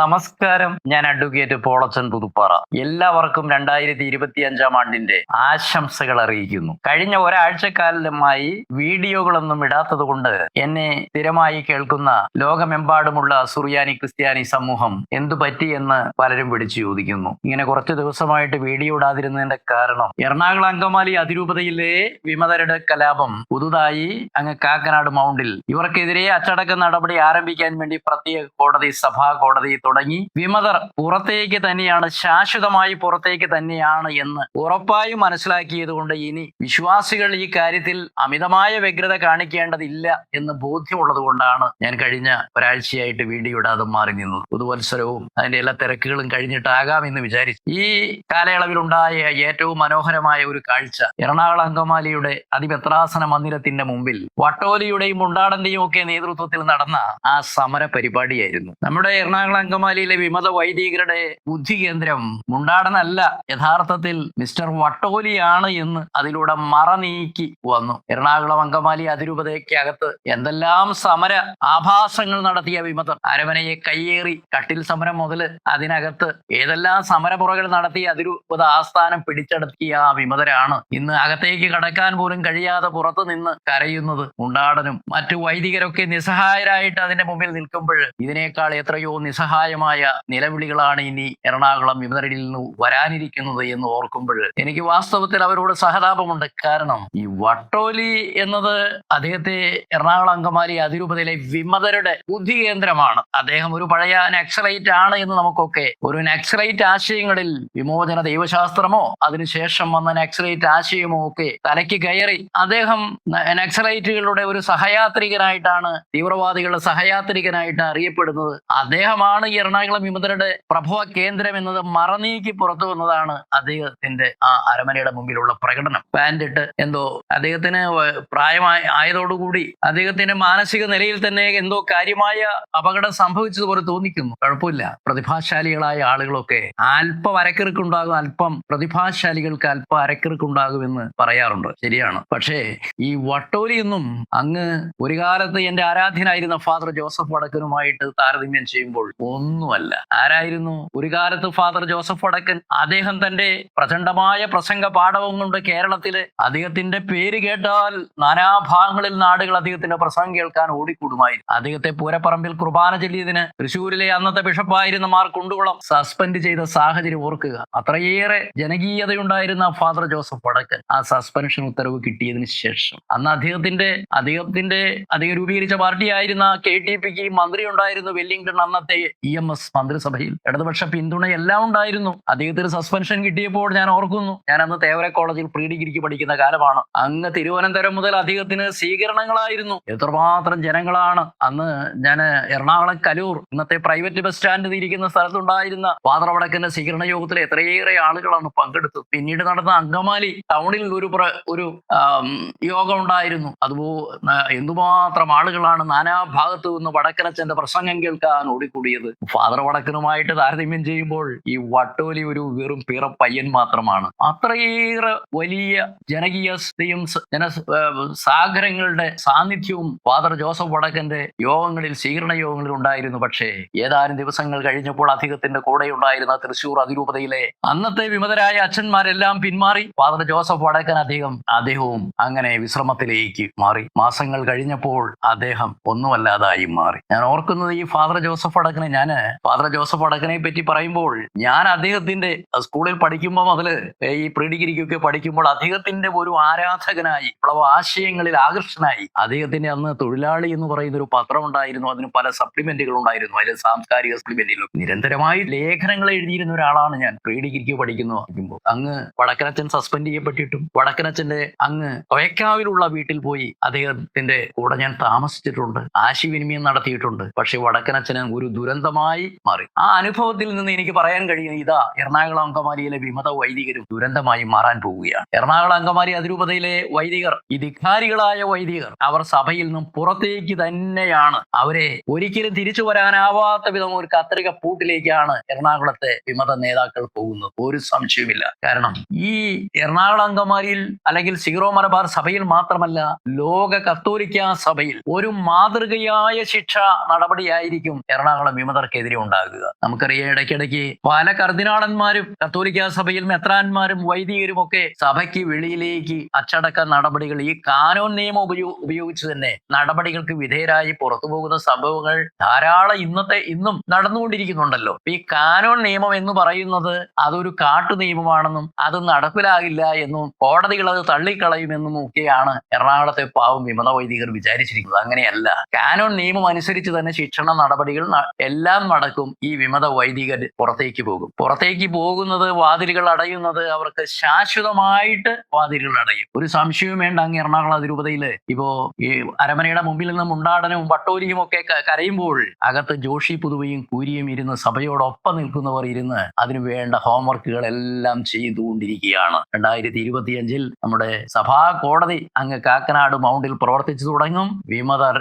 നമസ്കാരം. ഞാൻ അഡ്വക്കേറ്റ് പോളച്ചൻ പുതുപ്പാറ. എല്ലാവർക്കും രണ്ടായിരത്തി ഇരുപത്തി അഞ്ചാം ആണ്ടിന്റെ ആശംസകൾ അറിയിക്കുന്നു. കഴിഞ്ഞ ഒരാഴ്ചക്കാലമായി വീഡിയോകളൊന്നും ഇടാത്തത് കൊണ്ട് എന്നെ സ്ഥിരമായി കേൾക്കുന്ന ലോകമെമ്പാടുമുള്ള സുറിയാനി ക്രിസ്ത്യാനി സമൂഹം എന്തു പറ്റി എന്ന് പലരും വിളിച്ചു ചോദിക്കുന്നു. ഇങ്ങനെ കുറച്ച് ദിവസമായിട്ട് വീഡിയോ ഇടാതിരുന്നതിന്റെ കാരണം എറണാകുളം അങ്കമാലി അതിരൂപതയിലെ വിമതരുടെ കലാപം പുതുതായി അങ്ങ് കാക്കനാട് മൗണ്ടിൽ. ഇവർക്കെതിരെ അച്ചടക്ക നടപടി ആരംഭിക്കാൻ വേണ്ടി പ്രത്യേക കോടതി സഭാ കോടതി തുടങ്ങി. വിമതർ പുറത്തേക്ക് തന്നെയാണ് ശാശ്വതമായി പുറത്തേക്ക് തന്നെയാണ് എന്ന് ഉറപ്പായും മനസ്സിലാക്കിയത് കൊണ്ട് ഇനി വിശ്വാസികൾ ഈ കാര്യത്തിൽ അമിതമായ വ്യഗ്രത കാണിക്കേണ്ടതില്ല എന്ന് ബോധ്യമുള്ളത് കൊണ്ടാണ് ഞാൻ കഴിഞ്ഞ ഒരാഴ്ചയായിട്ട് വീഡിയോ ഇടാതെ മാറി നിന്നത്. പുതുവത്സരവും അതിന്റെ എല്ലാ തിരക്കുകളും കഴിഞ്ഞിട്ടാകാം എന്ന് വിചാരിച്ചു. ഈ കാലയളവിലുണ്ടായ ഏറ്റവും മനോഹരമായ ഒരു കാഴ്ച എറണാകുളം അങ്കമാലിയുടെ അതിപത്രാസന മന്ദിരത്തിന്റെ മുമ്പിൽ വട്ടോലിയുടെയും മുണ്ടാടന്റെയും ഒക്കെ നേതൃത്വത്തിൽ നടന്ന ആ സമര പരിപാടിയായിരുന്നു നമ്മുടെ എറണാകുളം അങ്കമാലിയിലെ വിമത വൈദികരുടെ ബുദ്ധി കേന്ദ്രം മുണ്ടാടനല്ല. യഥാർത്ഥത്തിൽ മിസ്റ്റർ വട്ടോലിയാണ് എന്ന് അതിലൂടെ മറ നീക്കി വന്നു. എറണാകുളം അങ്കമാലി അതിരൂപതയ്ക്കകത്ത് എന്തെല്ലാം സമര ആഭാസങ്ങൾ നടത്തിയ വിമതർ. അരമനയെ കയ്യേറി കട്ടിൽ സമരം മുതൽ അതിനകത്ത് ഏതെല്ലാം സമരമുറകൾ നടത്തി അതിരൂപത ആസ്ഥാനം പിടിച്ചടക്കിയ ആ വിമതരാണ്. ഇന്ന് അകത്തേക്ക് കടക്കാൻ പോലും കഴിയാതെ പുറത്തു നിന്ന് കരയുന്നത് മുണ്ടാടനും മറ്റു വൈദികരൊക്കെ നിസ്സഹായരായിട്ട് അതിന്റെ മുമ്പിൽ നിൽക്കുമ്പോൾ ഇതിനേക്കാൾ എത്രയോ നിസ്സഹായമായ നിലവിളികളാണ് ഇനി എറണാകുളം വിമതരിൽ നിന്ന് വരാനിരിക്കുന്നത് എന്ന് ഓർക്കുമ്പോൾ എനിക്ക് വാസ്തവത്തിൽ അവരോട് സഹതാപമുണ്ട്. കാരണം ഈ വട്ടോലി എന്നത് അദ്ദേഹത്തെ എറണാകുളം അങ്കമാലി അതിരൂപതയിലെ വിമതരുടെ ബുദ്ധി കേന്ദ്രമാണ്. അദ്ദേഹം ഒരു പഴയ നക്സലൈറ്റ് ആണ് എന്ന് നമുക്കൊക്കെ ഒരു നക്സലൈറ്റ് ആശയങ്ങളിൽ വിമോചന ദൈവശാസ്ത്രമോ അതിനുശേഷം വന്ന നക്സലൈറ്റ് ആശയമോ ഒക്കെ തലയ്ക്ക് കയറി അദ്ദേഹം നക്സലൈറ്റുകളുടെ ഒരു സഹയാത്രികനായിട്ടാണ് തീവ്രവാദികളുടെ സഹയാത്രികനായിട്ട് അറിയപ്പെടുന്നത്. അദ്ദേഹമാണ് ഈ എറണാകുളം വിമതരുടെ പ്രഭവ കേന്ദ്രം എന്നത് മറനീക്കി പുറത്തു വന്നതാണ് അദ്ദേഹത്തിന്റെ ആ അരമനയുടെ മുമ്പിലുള്ള പ്രകടനം. പാൻഡിട്ട് എന്തോ അദ്ദേഹത്തിന് പ്രായമായ ആയതോടുകൂടി അദ്ദേഹത്തിന്റെ മാനസിക നിലയിൽ തന്നെ എന്തോ കാര്യമായ അപകടം സംഭവിച്ചതുപോലെ തോന്നിക്കുന്നു. കുഴപ്പമില്ല. പ്രതിഭാശാലികളായ ആളുകളൊക്കെ അല്പം അരക്കിറുക്കുണ്ടാകും അല്പം പ്രതിഭാശാലികൾക്ക് അല്പം അരക്കിറുക്കുണ്ടാകുമെന്ന് പറയാറുണ്ട്. ശരിയാണ്. പക്ഷേ ഈ വട്ടോലിയൊന്നും അങ്ങ് ഒരു കാലത്ത് എന്റെ ആരാധ്യനായിരുന്ന ഫാദർ ജോസഫ് വടക്കനുമായിട്ട് താരതമ്യം ചെയ്യുമ്പോൾ ഒന്നുമല്ല. ആരായിരുന്നു? ഒരു കാലത്ത് ഫാദർ ജോസഫ് വടക്കൻ. അദ്ദേഹം തന്റെ പ്രചണ്ഡമായ പ്രസംഗ പാഠവും കൊണ്ട് കേരളത്തിൽ അദ്ദേഹത്തിന്റെ പേര് കേട്ടാൽ നാനാഭാഗങ്ങളിൽ നാടുകൾ അദ്ദേഹത്തിന്റെ പ്രസംഗം കേൾക്കാൻ ഓടിക്കൂടുമായിരുന്നു. അദ്ദേഹത്തെ പൂരപ്പറമ്പിൽ കുർബാന ചൊല്ലിയതിന് തൃശ്ശൂരിലെ അന്നത്തെ ബിഷപ്പായിരുന്ന മാർ കുണ്ടുകുളം സസ്പെൻഡ് ചെയ്ത സാഹചര്യം ഓർക്കുക. അത്രയേറെ ജനകീയതയുണ്ടായിരുന്ന ഫാദർ ജോസഫ് വടക്കൻ ആ സസ്പെൻഷൻ ഉത്തരവ് കിട്ടിയതിന് ശേഷം. അന്ന് അദ്ദേഹത്തിന്റെ അദ്ദേഹത്തിന്റെ അദ്ദേഹം രൂപീകരിച്ച പാർട്ടിയായിരുന്ന കെ ടി പിക്ക് മന്ത്രി ഉണ്ടായിരുന്നു വെല്ലിംഗ്ടൺ അന്നത്തെ ഇ എം എസ് മന്ത്രിസഭയിൽ ഇടതുപക്ഷ പിന്തുണ എല്ലാം ഉണ്ടായിരുന്നു. അദ്ദേഹത്തിന് സസ്പെൻഷൻ കിട്ടിയപ്പോൾ ഞാൻ ഓർക്കുന്നു. ഞാൻ അന്ന് തേവര കോളേജിൽ പ്രീ ഡിഗ്രിക്ക് പഠിക്കുന്ന കാലമാണ്. അങ്ങ് തിരുവനന്തപുരം മുതൽ അദ്ദേഹത്തിന് സ്വീകരണങ്ങളായിരുന്നു. എത്രമാത്രം ജനങ്ങളാണ്. അന്ന് ഞാൻ എറണാകുളം കലൂർ ഇന്നത്തെ പ്രൈവറ്റ് ബസ് സ്റ്റാൻഡ് ഇരിക്കുന്ന സ്ഥലത്തുണ്ടായിരുന്ന പാത്രവടക്കിന്റെ വടക്കന്റെ സ്വീകരണ യോഗത്തിൽ എത്രയേറെ ആളുകളാണ് പങ്കെടുത്തത്. പിന്നീട് നടന്ന അങ്കമാലി ടൗണിൽ ഒരു ഒരു യോഗം ഉണ്ടായിരുന്നു. അതുപോ എന്തുമാത്രം ആളുകളാണ് നാനാഭാഗത്തു നിന്ന് വടക്കനച്ചന്റെ പ്രസംഗം കേൾക്കാൻ ഓടിക്കൂടിയത്. ഫാദർ വടക്കനുമായിട്ട് താരതമ്യം ചെയ്യുമ്പോൾ ഈ വട്ടോലി ഒരു വെറും പിറ പയ്യൻ മാത്രമാണ്. അത്രയേറെ വലിയ ജനകീയതയും ജന സാഗരങ്ങളുടെ സാന്നിധ്യവും ഫാദർ ജോസഫ് വടക്കന്റെ യോഗങ്ങളിൽ സ്വീകരണ യോഗങ്ങളിൽ ഉണ്ടായിരുന്നു. പക്ഷേ ഏതാനും ദിവസങ്ങൾ കഴിഞ്ഞപ്പോൾ അദ്ദേഹത്തിന്റെ കൂടെ ഉണ്ടായിരുന്ന തൃശൂർ അതിരൂപതയിലെ അന്നത്തെ വിമതരായ അച്ഛന്മാരെല്ലാം പിന്മാറി ഫാദർ ജോസഫ് വടക്കൻ അദ്ദേഹം അദ്ദേഹവും അങ്ങനെ വിശ്രമത്തിലേക്ക് മാറി. മാസങ്ങൾ കഴിഞ്ഞപ്പോൾ അദ്ദേഹം ഒന്നുമല്ലാതായി മാറി. ഞാൻ ഓർക്കുന്നത് ഈ ഫാദർ ജോസഫ് വടക്കനെ ഞാൻ ഫാദർ ജോസഫ് അടക്കനെ പറ്റി പറയുമ്പോൾ ഞാൻ അദ്ദേഹത്തിന്റെ സ്കൂളിൽ പഠിക്കുമ്പോൾ മുതൽ ഈ പ്രീ ഡിഗ്രിക്കൊക്കെ പഠിക്കുമ്പോൾ അദ്ദേഹത്തിന്റെ ഒരു ആരാധകനായി വിപ്ലവ ആശയങ്ങളിൽ ആകർഷനായി അദ്ദേഹത്തിന്റെ അന്ന് തൊഴിലാളി എന്ന് പറയുന്ന ഒരു പത്രം ഉണ്ടായിരുന്നു അതിന് പല സപ്ലിമെന്റുകൾ ഉണ്ടായിരുന്നു. അതിൽ സാംസ്കാരിക സപ്ലിമെന്റിലും നിരന്തരമായി ലേഖനങ്ങൾ എഴുതിയിരുന്ന ഒരാളാണ് ഞാൻ പ്രീ ഡിഗ്രിക്ക് പഠിക്കുന്നു പഠിക്കുമ്പോൾ. അങ്ങ് വടക്കനച്ചൻ സസ്പെൻഡ് ചെയ്യപ്പെട്ടിട്ടും വടക്കനച്ചന്റെ അങ്ങ് ഒയക്കാവിലുള്ള വീട്ടിൽ പോയി അദ്ദേഹത്തിന്റെ കൂടെ ഞാൻ താമസിച്ചിട്ടുണ്ട്. ആശയവിനിമയം നടത്തിയിട്ടുണ്ട്. പക്ഷെ വടക്കനച്ചന് ഒരു ദുരന്തമായി മാറി. ആ അനുഭവത്തിൽ നിന്ന് എനിക്ക് പറയാൻ കഴിയും ഇതാ. എറണാകുളം അങ്കമാലിയിലെ വിമത വൈദികരും ദുരന്തമായി മാറാൻ പോവുകയാണ്. എറണാകുളം അങ്കമാലി അതിരൂപതയിലെ വൈദികർ ഈ ധിഖാരികളായ വൈദികർ അവർ സഭയിൽ നിന്നും പുറത്തേക്ക് തന്നെയാണ്. അവരെ ഒരിക്കലും തിരിച്ചു വരാനാവാത്ത വിധം ഒരു കത്രിക പൂട്ടിലേക്കാണ് എറണാകുളത്തെ വിമത നേതാക്കൾ പോകുന്നത്. ഒരു സംശയമില്ല കാരണം ഈ എറണാകുളം അങ്കമാലിയിൽ അല്ലെങ്കിൽ സീറോ മലബാർ സഭയിൽ മാത്രമല്ല ലോക കത്തോലിക്ക സഭയിൽ ഒരു മാതൃകയായ ശിക്ഷ നടപടിയായിരിക്കും എറണാകുളം വിമത വിമതർക്കെതിരെ ഉണ്ടാകുക. നമുക്കറിയാം ഇടയ്ക്കിടയ്ക്ക് പല കർദിനാളന്മാരും കത്തോലിക്ക സഭയിൽ മെത്രാന്മാരും വൈദികരും ഒക്കെ സഭയ്ക്ക് വെളിയിലേക്ക് അച്ചടക്ക നടപടികൾ ഈ കാനോൻ നിയമം ഉപയോ ഉപയോഗിച്ച് തന്നെ നടപടികൾക്ക് വിധേയരായി പുറത്തു പോകുന്ന സംഭവങ്ങൾ ധാരാളം ഇന്നത്തെ ഇന്നും നടന്നുകൊണ്ടിരിക്കുന്നുണ്ടല്ലോ. ഈ കാനോൻ നിയമം എന്ന് പറയുന്നത് അതൊരു കാട്ടു നിയമമാണെന്നും അത് നടപ്പിലാകില്ല എന്നും കോടതികൾ അത് തള്ളിക്കളയുമെന്നും ഒക്കെയാണ് എറണാകുളത്തെ പാവം വിമത വൈദികർ വിചാരിച്ചിരിക്കുന്നത്. അങ്ങനെയല്ല. കാനോൺ നിയമം അനുസരിച്ച് തന്നെ ശിക്ഷണ നടപടികൾ ന- എല്ലാം നടക്കും. ഈ വിമത വൈദികർ പുറത്തേക്ക് പോകും. പുറത്തേക്ക് പോകുന്നത് വാതിലുകൾ അടയുന്നത് അവർക്ക് ശാശ്വതമായിട്ട് വാതിലുകൾ അടയും. ഒരു സംശയവും വേണ്ട അങ്ങ് എറണാകുളം അതിരൂപതയിൽ. ഇപ്പോ ഈ അരമനയുടെ മുമ്പിൽ നിന്ന് മുണ്ടാടനവും വട്ടോലിയും ഒക്കെ കരയുമ്പോൾ അകത്ത് ജോഷി പുതുവയും കൂരിയും ഇരുന്ന് സഭയോടൊപ്പം നിൽക്കുന്നവർ ഇരുന്ന് അതിനു വേണ്ട ഹോംവർക്കുകൾ എല്ലാം ചെയ്തുകൊണ്ടിരിക്കുകയാണ്. രണ്ടായിരത്തി ഇരുപത്തിയഞ്ചിൽ നമ്മുടെ സഭാ കോടതി അങ്ങ് കാക്കനാട് മൗണ്ടിൽ പ്രവർത്തിച്ചു തുടങ്ങും. വിമതർ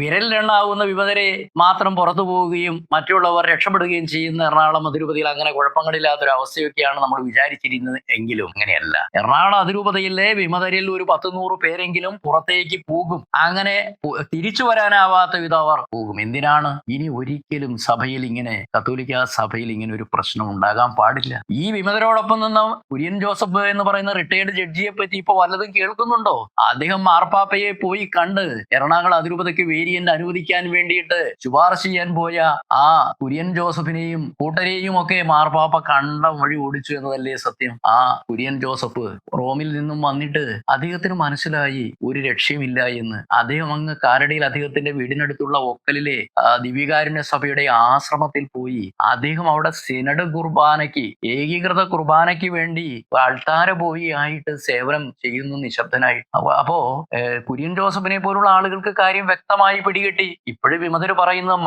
വിരലിലെണ്ണാവുന്ന വിമതരെ മാത്രം പുറത്തു പോവുകയും മറ്റുള്ളവർ രക്ഷപ്പെടുകയും ചെയ്യുന്ന എറണാകുളം അതിരൂപതയിൽ അങ്ങനെ കുഴപ്പങ്ങളില്ലാത്തൊരു അവസ്ഥയൊക്കെയാണ് നമ്മൾ വിചാരിച്ചിരുന്നത് എങ്കിലും. അങ്ങനെയല്ല. എറണാകുളം അതിരൂപതയിലെ വിമതരിൽ ഒരു പത്ത് നൂറ് പേരെങ്കിലും പുറത്തേക്ക് പോകും. അങ്ങനെ തിരിച്ചു വരാനാവാത്ത വിധം അവർ പോകും. എന്തിനാണ്? ഇനി ഒരിക്കലും സഭയിൽ ഇങ്ങനെ കത്തോലിക്ക സഭയിൽ ഇങ്ങനെ ഒരു പ്രശ്നം ഉണ്ടാകാൻ പാടില്ല. ഈ വിമതരോടൊപ്പം നിന്ന് കുര്യൻ ജോസഫ് എന്ന് പറയുന്ന റിട്ടയർഡ് ജഡ്ജിയെ പറ്റി ഇപ്പൊ വല്ലതും കേൾക്കുന്നുണ്ടോ? അദ്ദേഹം മാർപ്പാപ്പയെ പോയി കണ്ട് എറണാകുളം അതിരൂപതയ്ക്ക് വേരിയന്റ് അനുവദിക്കാൻ വേണ്ടിയിട്ട് ശുപാർശ ചെയ്യാൻ പോയ ആ കുര്യൻ ജോസഫിനെയും കൂട്ടരെയും ഒക്കെ മാർപ്പാപ്പ കണ്ട വഴി ഓടിച്ചു എന്നതല്ലേ സത്യം. ആ കുര്യൻ ജോസഫ് റോമിൽ നിന്നും വന്നിട്ട് അദ്ദേഹത്തിന് മനസ്സിലായി ഒരു രക്ഷയുമില്ല എന്ന്. അദ്ദേഹം അങ്ങ് കാരടിയിൽ അദ്ദേഹത്തിന്റെ വീടിനടുത്തുള്ള ഒക്കലിലെ ദിവ്യകാരുണ്യ സഭയുടെ ആശ്രമത്തിൽ പോയി. അദ്ദേഹം അവിടെ സിനഡ് കുർബാനയ്ക്ക് ഏകീകൃത കുർബാനയ്ക്ക് വേണ്ടി അൾത്താര പോയി ആയിട്ട് സേവനം ചെയ്യുന്നു നിശബ്ദനായി. അപ്പൊ കുര്യൻ ജോസഫിനെ പോലുള്ള ആളുകൾക്ക് കാര്യം വ്യക്തമായി പിടികിട്ടി. ഇപ്പോഴും വിമതര് പറയുന്നത്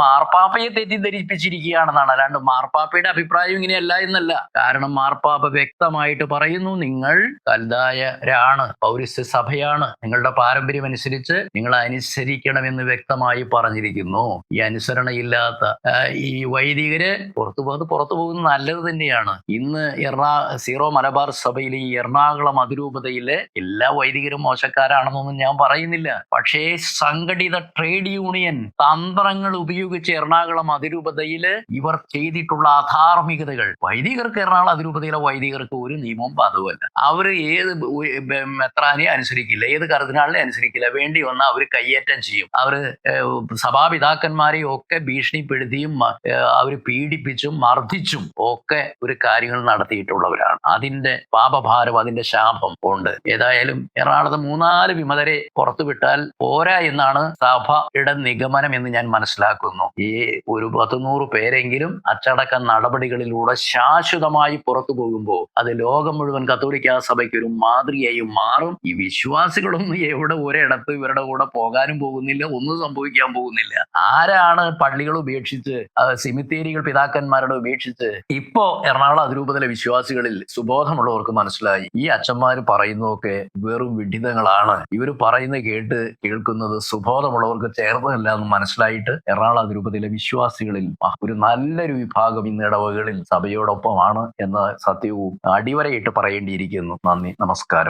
മാർപ്പാപ്പയെ തെറ്റിദ്ധരിപ്പിച്ചിരിക്കുകയാണെന്നാണ്. അല്ലാണ്ട് മാർപ്പാപ്പയുടെ അഭിപ്രായം ഇങ്ങനെയല്ല എന്നല്ല. കാരണം മാർപ്പാപ്പ വ്യക്തമായിട്ട് പറയുന്നു നിങ്ങൾ കൽതായരാണ് പൗരസ്ത്യ സഭയാണ്. നിങ്ങളുടെ പാരമ്പര്യം അനുസരിച്ച് നിങ്ങൾ അനുസരിക്കണമെന്ന് വ്യക്തമായി പറഞ്ഞിരിക്കുന്നു. ഈ അനുസരണയില്ലാത്ത ഈ വൈദികര് പുറത്തു പോകുന്നത് പുറത്തു പോകുന്നത് നല്ലത് തന്നെയാണ്. ഇന്ന് എറണാ സീറോ മലബാർ സഭയിലെ ഈ എറണാകുളം അതിരൂപതയിലെ എല്ലാ വൈദികരും മോശക്കാരാണെന്നൊന്നും ഞാൻ പറയുന്നില്ല. പക്ഷേ സംഘടിത ട്രേഡ് യൂണിയൻ തന്ത്രങ്ങൾ ഉപയോഗിച്ച് എറണാകുളം അതിരൂപതയിൽ ഇവർ ചെയ്തിട്ടുള്ള അധാർമികതകൾ. വൈദികർക്ക് എറണാകുളം അതിരൂപതയിലെ വൈദികർക്ക് ഒരു നിയമവും ബാധകമല്ല അവർ ഏത് മെത്രാനെ അനുസരിക്കില്ല ഏത് കർദിനാളിനെ അനുസരിക്കില്ല വേണ്ടി വന്നാൽ അവർ കയ്യേറ്റം ചെയ്യും. അവർ സഭാപിതാക്കന്മാരെയും ഒക്കെ ഭീഷണിപ്പെടുത്തിയും അവർ പീഡിപ്പിച്ചും മർദ്ദിച്ചും ഒക്കെ ഒരു കാര്യങ്ങൾ നടത്തിയിട്ടുള്ളവരാണ്. അതിന്റെ പാപഭാരം അതിന്റെ ശാപം ഉണ്ട്. ഏതായാലും എറണാകുളത്ത് മൂന്നാൽ വിമതരെ പുറത്തുവിട്ടാൽ പോരാ എന്നാണ് സഭയുടെ നിഗമനം എന്ന് ഞാൻ മനസ്സിലാക്കുന്നു. ഈ ഒരു പത്തുനൂറ് പേരെങ്കിലും അച്ചടക്ക നടപടികളിലൂടെ ശാശ്വതമായി പുറത്തു പോകുമ്പോൾ അത് ലോകം മുഴുവൻ കത്തോലിക്ക സഭയ്ക്ക് ഒരു മാതൃകയായി മാറും. ഈ വിശ്വാസികളൊന്നും എവിടെ ഒരിടത്ത് ഇവരുടെ കൂടെ പോകാനും പോകുന്നില്ല ഒന്നും സംഭവിക്കാൻ പോകുന്നില്ല. ആരാണ് പള്ളികൾ ഉപേക്ഷിച്ച് സിമിത്തേരികൾ പിതാക്കന്മാരുടെ ഉപേക്ഷിച്ച് ഇപ്പോ എറണാകുളം അതിരൂപതയിലെ വിശ്വാസികളിൽ സുബോധമുള്ളവർക്ക് മനസ്സിലായി. ഈ അച്ഛന്മാർ പറയുന്നതൊക്കെ വെറും വിഡിതങ്ങളാണ്. ഇവർ പറയുന്നത് കേട്ട് കേൾക്കുന്നത് സുബോധമുള്ളവർക്ക് ചേർന്നതല്ല എന്ന് മനസ്സിലായിട്ട് എറണാകുളം അതിരൂപതയിലെ വിശ്വാസികളിൽ ഒരു നല്ലൊരു വിഭാഗം ഇന്ന് ഇടവകളിൽ സഭയോടൊപ്പമാണ് എന്ന സത്യവും അടിവരയിട്ട് പറയേണ്ടിയിരിക്കുന്നു. നന്ദി നമസ്കാരം.